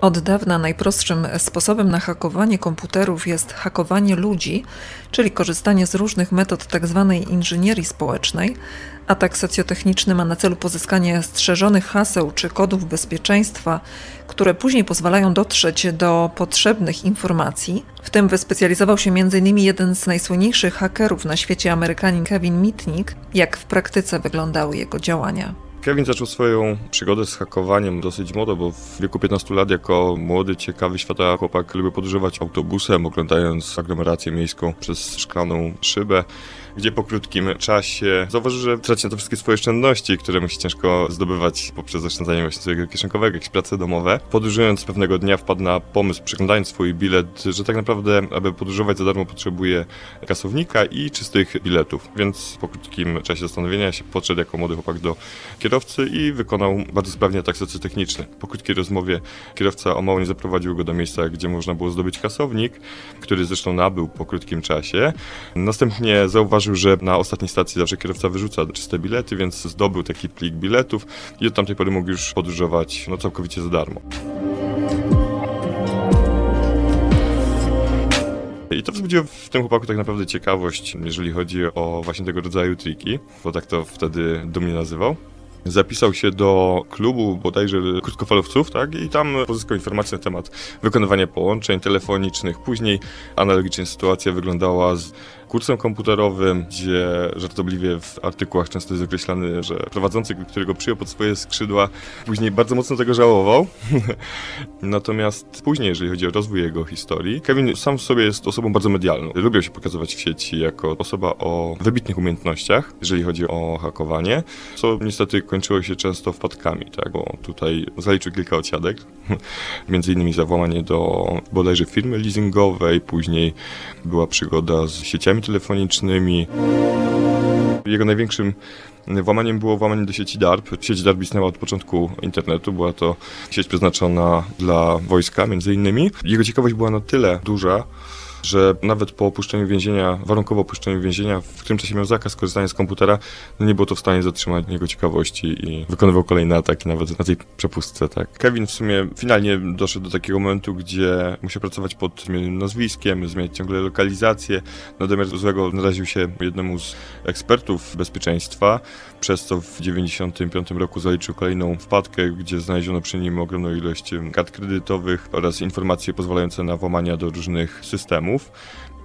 Od dawna najprostszym sposobem na hakowanie komputerów jest hakowanie ludzi, czyli korzystanie z różnych metod tzw. inżynierii społecznej. Atak socjotechniczny ma na celu pozyskanie strzeżonych haseł czy kodów bezpieczeństwa, które później pozwalają dotrzeć do potrzebnych informacji. W tym wyspecjalizował się m.in. jeden z najsłynniejszych hakerów na świecie, Amerykanin Kevin Mitnick. Jak w praktyce wyglądały jego działania? Kevin zaczął swoją przygodę z hakowaniem dosyć młodo, bo w wieku 15 lat jako młody, ciekawy świata chłopak lubił podróżować autobusem, oglądając aglomerację miejską przez szklaną szybę, gdzie po krótkim czasie zauważył, że traci na to wszystkie swoje oszczędności, które musi ciężko zdobywać poprzez oszczędzanie właśnie swojego kieszonkowego, jakieś prace domowe. Podróżując pewnego dnia wpadł na pomysł, przeglądając swój bilet, że tak naprawdę, aby podróżować za darmo potrzebuje kasownika i czystych biletów. Więc po krótkim czasie zastanowienia się podszedł jako młody chłopak do kierowcy i wykonał bardzo sprawnie atak socjotechniczny. Po krótkiej rozmowie kierowca o mało nie zaprowadził go do miejsca, gdzie można było zdobyć kasownik, który zresztą nabył po krótkim czasie. Następnie zauważył, że na ostatniej stacji zawsze kierowca wyrzuca czyste bilety, więc zdobył taki plik biletów i od tamtej pory mógł już podróżować no, całkowicie za darmo. I to wzbudziło w tym chłopaku tak naprawdę ciekawość, jeżeli chodzi o właśnie tego rodzaju triki, bo tak to wtedy dumnie nazywał. Zapisał się do klubu bodajże krótkofalowców, tak? I tam pozyskał informacje na temat wykonywania połączeń telefonicznych. Później analogicznie sytuacja wyglądała z kursem komputerowym, gdzie żartobliwie w artykułach często jest określany, że prowadzący, który go przyjął pod swoje skrzydła, później bardzo mocno tego żałował. Natomiast później, jeżeli chodzi o rozwój jego historii, Kevin sam w sobie jest osobą bardzo medialną. Lubił się pokazywać w sieci jako osoba o wybitnych umiejętnościach, jeżeli chodzi o hakowanie, co niestety kończyło się często wpadkami, tak? Bo tutaj zaliczył kilka odsiadek, między innymi za włamanie do bodajże firmy leasingowej, później była przygoda z sieciami telefonicznymi. Jego największym włamaniem było włamanie do sieci DARP. Sieć DARP istniała od początku internetu, była to sieć przeznaczona dla wojska między innymi. Jego ciekawość była na tyle duża, że nawet po opuszczeniu więzienia, warunkowo opuszczeniu więzienia, w którym czasie miał zakaz korzystania z komputera, no nie było to w stanie zatrzymać jego ciekawości i wykonywał kolejne ataki nawet na tej przepustce, tak. Kevin w sumie finalnie doszedł do takiego momentu, gdzie musiał pracować pod zmienionym nazwiskiem, zmieniać ciągle lokalizację, natomiast złego naraził się jednemu z ekspertów bezpieczeństwa, przez co w 95 roku zaliczył kolejną wpadkę, gdzie znaleziono przy nim ogromną ilość kart kredytowych oraz informacje pozwalające na włamania do różnych systemów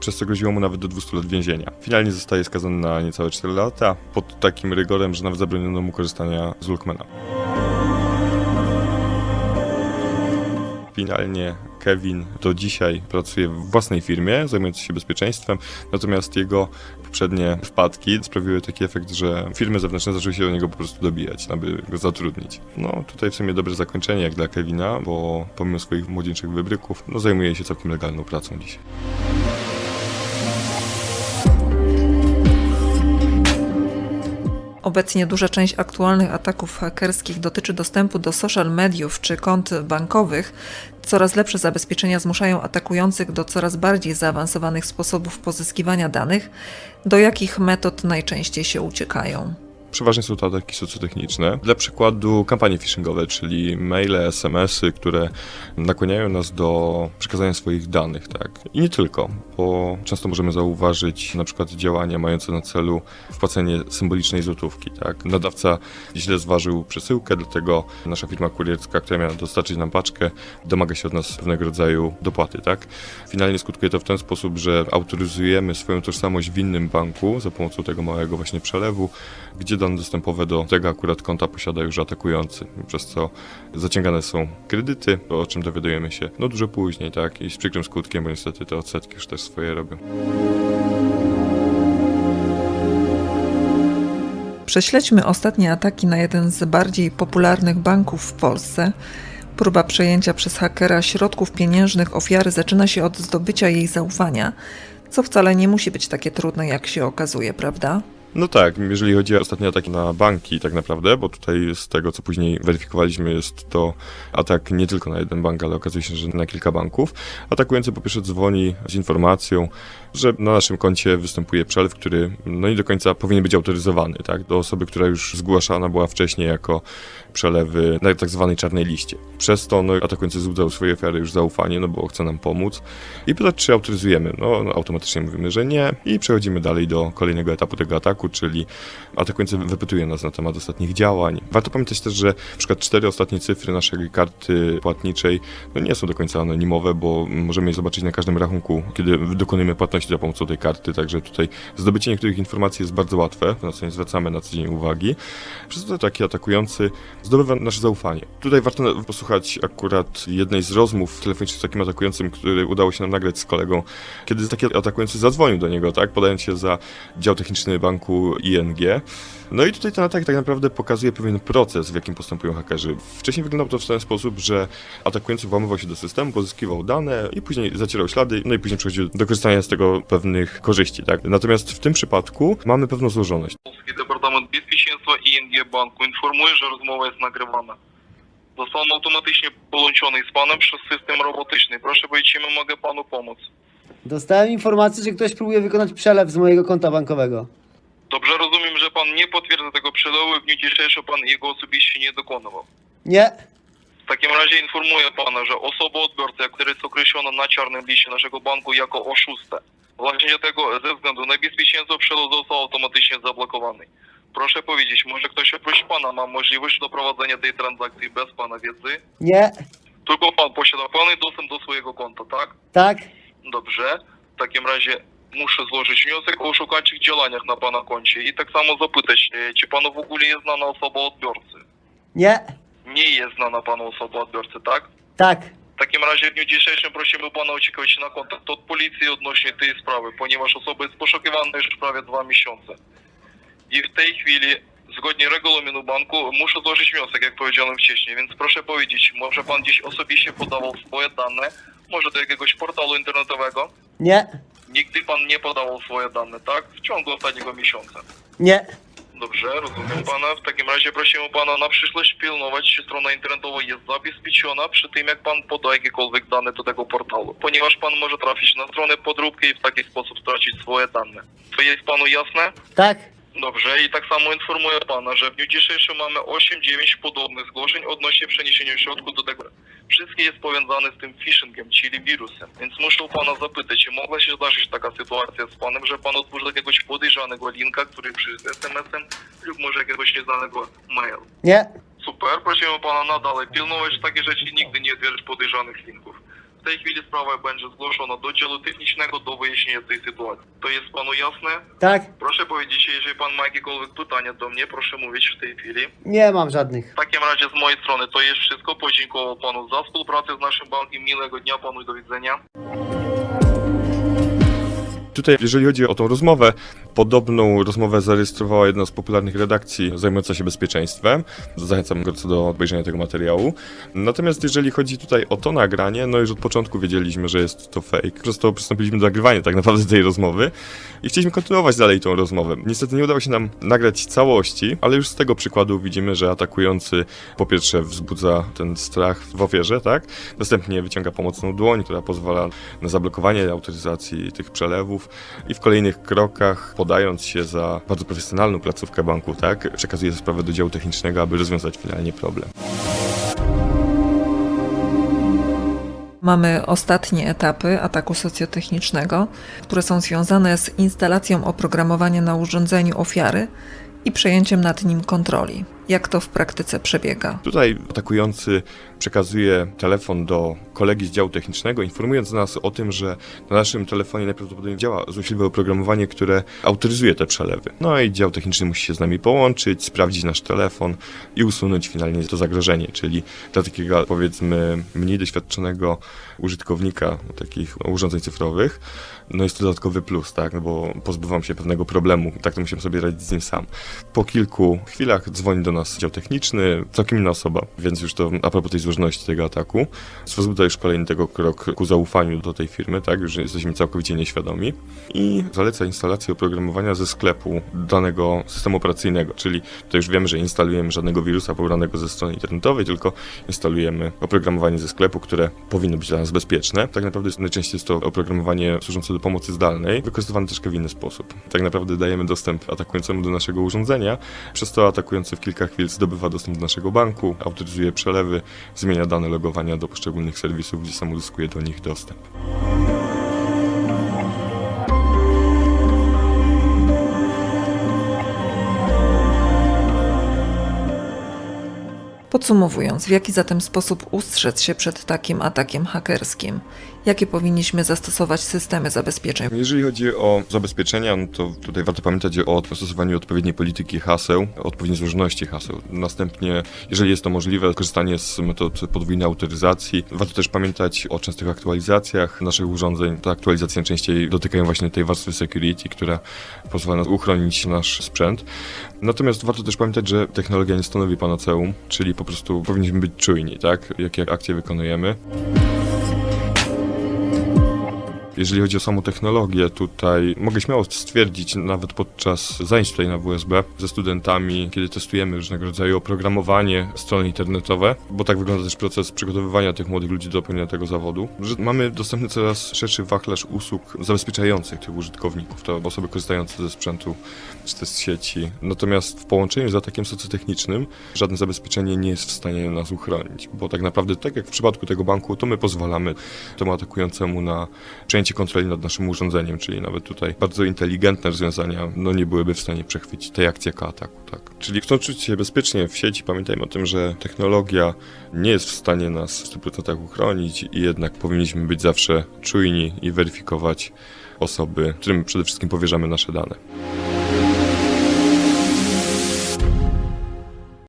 przez co groziło mu nawet do 200 lat więzienia. Finalnie zostaje skazany na niecałe 4 lata, pod takim rygorem, że nawet zabroniono mu korzystania z Walkmana. Finalnie Kevin do dzisiaj pracuje w własnej firmie, zajmując się bezpieczeństwem, natomiast jego poprzednie wpadki sprawiły taki efekt, że firmy zewnętrzne zaczęły się do niego po prostu dobijać, aby go zatrudnić. No tutaj w sumie dobre zakończenie jak dla Kevina, bo pomimo swoich młodzieńczych wybryków, no zajmuje się całkiem legalną pracą dzisiaj. Obecnie duża część aktualnych ataków hakerskich dotyczy dostępu do social mediów czy kont bankowych. Coraz lepsze zabezpieczenia zmuszają atakujących do coraz bardziej zaawansowanych sposobów pozyskiwania danych. Do jakich metod najczęściej się uciekają? Przeważnie są to ataki socjotechniczne. Dla przykładu kampanie phishingowe, czyli maile, SMS-y, które nakłaniają nas do przekazania swoich danych, tak. I nie tylko, bo często możemy zauważyć na przykład działania mające na celu wpłacenie symbolicznej złotówki, tak. Nadawca źle zważył przesyłkę, dlatego nasza firma kurierska, która miała dostarczyć nam paczkę, domaga się od nas pewnego rodzaju dopłaty, tak. Finalnie skutkuje to w ten sposób, że autoryzujemy swoją tożsamość w innym banku za pomocą tego małego właśnie przelewu, gdzie dane dostępowe do tego akurat konta posiada już atakujący, przez co zaciągane są kredyty, o czym dowiadujemy się no dużo później, tak, i z przykrym skutkiem, bo niestety te odsetki już też swoje robią. Prześledźmy ostatnie ataki na jeden z bardziej popularnych banków w Polsce. Próba przejęcia przez hakera środków pieniężnych ofiary zaczyna się od zdobycia jej zaufania, co wcale nie musi być takie trudne, jak się okazuje, prawda? No tak, jeżeli chodzi o ostatnie ataki na banki tak naprawdę, bo tutaj z tego, co później weryfikowaliśmy, jest to atak nie tylko na jeden bank, ale okazuje się, że na kilka banków. Atakujący po pierwsze dzwoni z informacją, że na naszym koncie występuje przelew, który no nie do końca powinien być autoryzowany, tak, do osoby, która już zgłaszana była wcześniej jako przelewy na tak zwanej czarnej liście. Przez to no, atakujący wzbudzał swojej ofiary już zaufanie, no bo chce nam pomóc i pytać, czy autoryzujemy. No, no automatycznie mówimy, że nie i przechodzimy dalej do kolejnego etapu tego ataku, czyli atakujący wypytuje nas na temat ostatnich działań. Warto pamiętać też, że przykład cztery ostatnie cyfry naszej karty płatniczej no nie są do końca anonimowe, bo możemy je zobaczyć na każdym rachunku, kiedy dokonujemy płatności za pomocą tej karty, także tutaj zdobycie niektórych informacji jest bardzo łatwe, na co nie zwracamy na co dzień uwagi. Przez to taki atakujący zdobywa nasze zaufanie. Tutaj warto posłuchać akurat jednej z rozmów telefonicznych z takim atakującym, który udało się nam nagrać z kolegą, kiedy taki atakujący zadzwonił do niego, tak, podając się za dział techniczny banku ING. No i tutaj ten atak tak naprawdę pokazuje pewien proces, w jakim postępują hakerzy. Wcześniej wyglądało to w ten sposób, że atakujący włamywał się do systemu, pozyskiwał dane i później zacierał ślady, no i później przechodził do korzystania z tego pewnych korzyści, tak. Natomiast w tym przypadku mamy pewną złożoność. Polski Departament Bezpieczeństwa ING Banku informuje, że rozmowa jest nagrywane. Został automatycznie połączony z panem przez system robotyczny. Proszę powiedzieć, czym mogę panu pomóc. Dostałem informację, że ktoś próbuje wykonać przelew z mojego konta bankowego. Dobrze rozumiem, że pan nie potwierdza tego przelewu i w dniu dzisiejszym pan jego osobiście nie dokonywał. Nie. W takim razie informuję pana, że osoba odbiorca, która jest określona na czarnym liście naszego banku jako oszusta, właśnie dlatego ze względu na bezpieczeństwo przelew został automatycznie zablokowany. Proszę powiedzieć, może ktoś oprócz pana ma możliwość doprowadzenia tej transakcji bez pana wiedzy? nie, Tylko pan posiada pełny dostęp do swojego konta, tak? tak, Dobrze. W takim razie muszę złożyć wniosek o oszukańczych działaniach na pana koncie i tak samo zapytać, e, czy panu w ogóle jest znana osoba odbiorcy? nie, Nie jest znana panu osoba odbiorcy, tak? tak, W takim razie w dniu dzisiejszym prosimy pana oczekiwać na kontakt od policji odnośnie tej sprawy, ponieważ osoba jest poszukiwana już prawie dwa miesiące. I w tej chwili, zgodnie regulaminu banku, muszę złożyć wniosek, jak powiedziałem wcześniej, więc proszę powiedzieć, może pan gdzieś osobiście podawał swoje dane, może do jakiegoś portalu internetowego? nie, Nigdy pan nie podawał swoje dane, tak? W ciągu ostatniego miesiąca. nie, Dobrze, rozumiem pana. W takim razie prosimy pana na przyszłość pilnować, czy strona internetowa jest zabezpieczona przy tym, jak pan poda jakiekolwiek dane do tego portalu. Ponieważ pan może trafić na stronę podróbki i w taki sposób stracić swoje dane. To jest panu jasne? tak, Dobrze, i tak samo informuję pana, że w dniu dzisiejszym mamy 8-9 podobnych zgłoszeń odnośnie przeniesienia środków do tego. Wszystkie jest powiązane z tym phishingiem, czyli wirusem. Więc muszę pana zapytać, czy mogła się zdarzyć taka sytuacja z panem, że pan otworzył jakiegoś podejrzanego linka, który przyszedł SMS-em lub może jakiegoś nieznanego mail. nie, Super, prosimy pana nadal pilnować takie rzeczy nigdy nie otwierać podejrzanych linków. W tej chwili sprawa będzie zgłoszona do działu technicznego do wyjaśnienia tej sytuacji. To jest panu jasne? tak, Proszę powiedzieć, jeżeli pan ma jakiekolwiek pytania do mnie, proszę mówić w tej chwili. nie mam żadnych. W takim razie z mojej strony to jest wszystko. Podziękował panu za współpracę z naszym bankiem. Miłego dnia panu i do widzenia. Tutaj, jeżeli chodzi o tą rozmowę, podobną rozmowę zarejestrowała jedna z popularnych redakcji zajmująca się bezpieczeństwem. Zachęcam gorąco do obejrzenia tego materiału. Natomiast jeżeli chodzi tutaj o to nagranie, no już od początku wiedzieliśmy, że jest to fake. Przez to przystąpiliśmy do nagrywania tak naprawdę tej rozmowy i chcieliśmy kontynuować dalej tą rozmowę. Niestety nie udało się nam nagrać całości, ale już z tego przykładu widzimy, że atakujący po pierwsze wzbudza ten strach w ofierze, tak? Następnie wyciąga pomocną dłoń, która pozwala na zablokowanie autoryzacji tych przelewów i w kolejnych krokach, podając się za bardzo profesjonalną placówkę banku, tak, przekazuje sprawę do działu technicznego, aby rozwiązać finalnie problem. Mamy ostatnie etapy ataku socjotechnicznego, które są związane z instalacją oprogramowania na urządzeniu ofiary i przejęciem nad nim kontroli. Jak to w praktyce przebiega? Tutaj atakujący przekazuje telefon do kolegi z działu technicznego, informując nas o tym, że na naszym telefonie najprawdopodobniej działa złośliwe oprogramowanie, które autoryzuje te przelewy. No i dział techniczny musi się z nami połączyć, sprawdzić nasz telefon i usunąć finalnie to zagrożenie, czyli dla takiego powiedzmy mniej doświadczonego użytkownika takich urządzeń cyfrowych, no jest to dodatkowy plus, tak, no bo pozbywam się pewnego problemu, tak to musimy sobie radzić z nim sam. Po kilku chwilach dzwoni do nas dział techniczny, całkiem inna osoba, więc już to a propos tej złożoności tego ataku. Stworzył to już kolejny tego krok ku zaufaniu do tej firmy, tak, już jesteśmy całkowicie nieświadomi i zaleca instalację oprogramowania ze sklepu danego systemu operacyjnego, czyli to już wiemy, że instalujemy żadnego wirusa pobranego ze strony internetowej, tylko instalujemy oprogramowanie ze sklepu, które powinno być dla nas bezpieczne. Tak naprawdę najczęściej jest to oprogramowanie służące do pomocy zdalnej, wykorzystywane troszkę w inny sposób. Tak naprawdę dajemy dostęp atakującemu do naszego urządzenia, przez to atakujący w kilka chwil zdobywa dostęp do naszego banku, autoryzuje przelewy, zmienia dane logowania do poszczególnych serwisów, gdzie sam uzyskuje do nich dostęp. Podsumowując, w jaki zatem sposób ustrzec się przed takim atakiem hakerskim? Jakie powinniśmy zastosować systemy zabezpieczeń? Jeżeli chodzi o zabezpieczenia, no to tutaj warto pamiętać o stosowaniu odpowiedniej polityki haseł, odpowiedniej złożoności haseł. Następnie, jeżeli jest to możliwe, korzystanie z metod podwójnej autoryzacji. Warto też pamiętać o częstych aktualizacjach naszych urządzeń. Te aktualizacje najczęściej dotykają właśnie tej warstwy security, która pozwala nam uchronić nasz sprzęt. Natomiast warto też pamiętać, że technologia nie stanowi panaceum, czyli po prostu powinniśmy być czujni, tak? Jakie akcje wykonujemy. Jeżeli chodzi o samą technologię, tutaj mogę śmiało stwierdzić, nawet podczas zajęć tutaj na WSB ze studentami, kiedy testujemy różnego rodzaju oprogramowanie, strony internetowe, bo tak wygląda też proces przygotowywania tych młodych ludzi do pełnienia tego zawodu, że mamy dostępny coraz szerszy wachlarz usług zabezpieczających tych użytkowników, to osoby korzystające ze sprzętu czy też z sieci. Natomiast w połączeniu z atakiem socjotechnicznym żadne zabezpieczenie nie jest w stanie nas uchronić, bo tak naprawdę, tak jak w przypadku tego banku, to my pozwalamy temu atakującemu na przejęcie kontroli nad naszym urządzeniem, czyli nawet tutaj bardzo inteligentne rozwiązania no, nie byłyby w stanie przechwycić tej akcji jako ataku. Tak. Czyli chcąc czuć się bezpiecznie w sieci, pamiętajmy o tym, że technologia nie jest w stanie nas w 100% uchronić i jednak powinniśmy być zawsze czujni i weryfikować osoby, którym przede wszystkim powierzamy nasze dane.